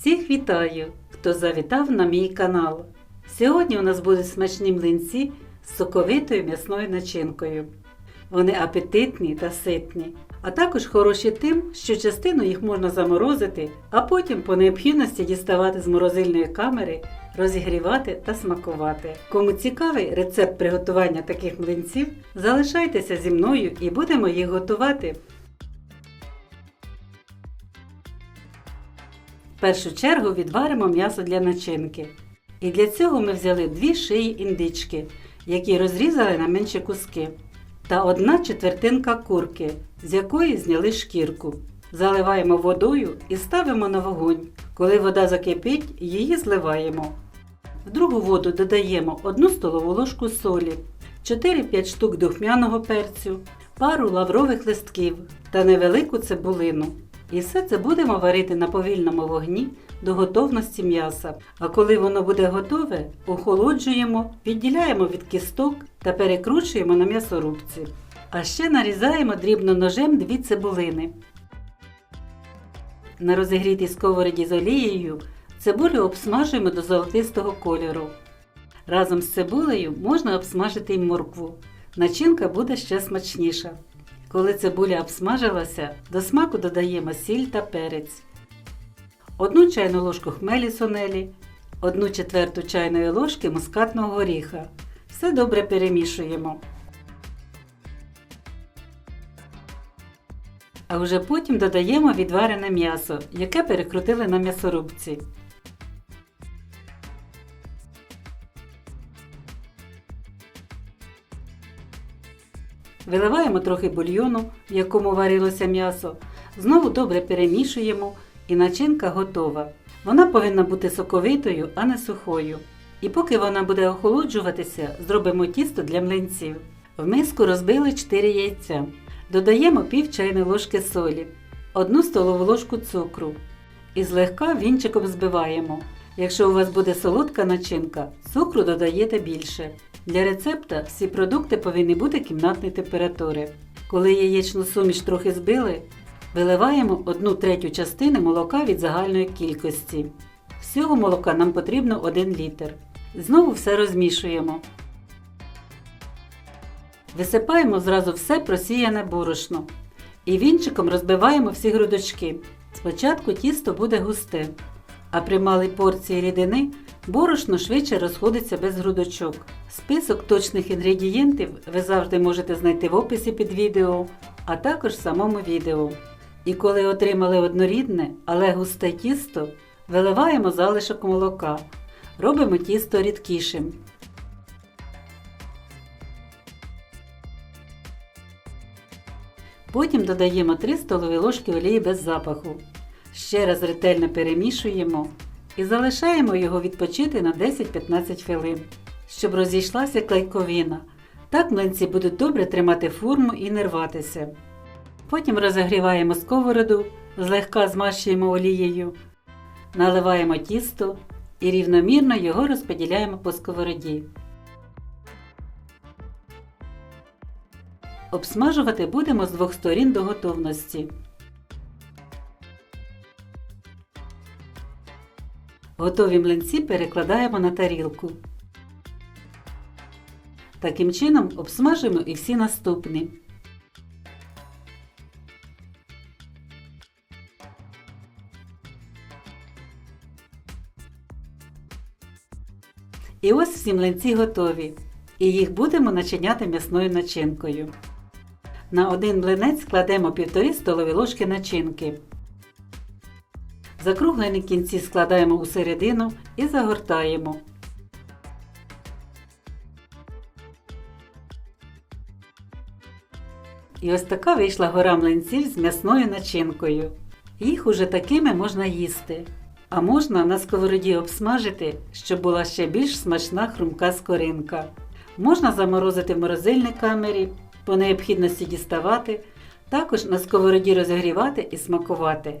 Всіх вітаю, хто завітав на мій канал. Сьогодні у нас будуть смачні млинці з соковитою м'ясною начинкою. Вони апетитні та ситні, а також хороші тим, що частину їх можна заморозити, а потім по необхідності діставати з морозильної камери, розігрівати та смакувати. Кому цікавий рецепт приготування таких млинців, залишайтеся зі мною і будемо їх готувати. В першу чергу відваримо м'ясо для начинки. І для цього ми взяли дві шиї індички, які розрізали на менші куски, та одна четвертинка курки, з якої зняли шкірку. Заливаємо водою і ставимо на вогонь. Коли вода закипить, її зливаємо. В другу воду додаємо 1 столову ложку солі, 4-5 штук духмяного перцю, пару лаврових листків та невелику цибулину. І все це будемо варити на повільному вогні до готовності м'яса. А коли воно буде готове, охолоджуємо, відділяємо від кісток та перекручуємо на м'ясорубці. А ще нарізаємо дрібно ножем дві цибулини. На розігрітій сковороді з олією цибулю обсмажуємо до золотистого кольору. Разом з цибулею можна обсмажити й моркву. Начинка буде ще смачніша. Коли цибуля обсмажилася, до смаку додаємо сіль та перець. Одну чайну ложку хмелі сонелі, одну четверту чайної ложки мускатного горіха. Все добре перемішуємо. А вже потім додаємо відварене м'ясо, яке перекрутили на м'ясорубці. Виливаємо трохи бульйону, в якому варилося м'ясо. Знову добре перемішуємо і начинка готова. Вона повинна бути соковитою, а не сухою. І поки вона буде охолоджуватися, зробимо тісто для млинців. В миску розбили 4 яйця. Додаємо пів чайної ложки солі, 1 столову ложку цукру і злегка вінчиком збиваємо. Якщо у вас буде солодка начинка, цукру додаєте більше. Для рецепта всі продукти повинні бути кімнатної температури. Коли яєчну суміш трохи збили, виливаємо 1 третю частини молока від загальної кількості. Всього молока нам потрібно 1 літр. Знову все розмішуємо. Висипаємо зразу все просіяне борошно. І вінчиком розбиваємо всі грудочки. Спочатку тісто буде густе, а при малій порції рідини борошно швидше розходиться без грудочок. Список точних інгредієнтів ви завжди можете знайти в описі під відео, а також в самому відео. І коли отримали однорідне, але густе тісто, виливаємо залишок молока. Робимо тісто рідкішим. Потім додаємо 3 столові ложки олії без запаху. Ще раз ретельно перемішуємо і залишаємо його відпочити на 10-15 хвилин, щоб розійшлася клейковина. Так млинці будуть добре тримати форму і не рватися. Потім розігріваємо сковороду, злегка змащуємо олією, наливаємо тісто і рівномірно його розподіляємо по сковороді. Обсмажувати будемо з двох сторін до готовності. Готові млинці перекладаємо на тарілку. Таким чином обсмажуємо і всі наступні. І ось всі млинці готові. І їх будемо начиняти м'ясною начинкою. На один млинець кладемо 1,5 столові ложки начинки. Закруглені кінці складаємо у середину і загортаємо. І ось така вийшла гора млинців з м'ясною начинкою. Їх уже такими можна їсти. А можна на сковороді обсмажити, щоб була ще більш смачна хрумка скоринка. Можна заморозити в морозильній камері, по необхідності діставати, також на сковороді розігрівати і смакувати.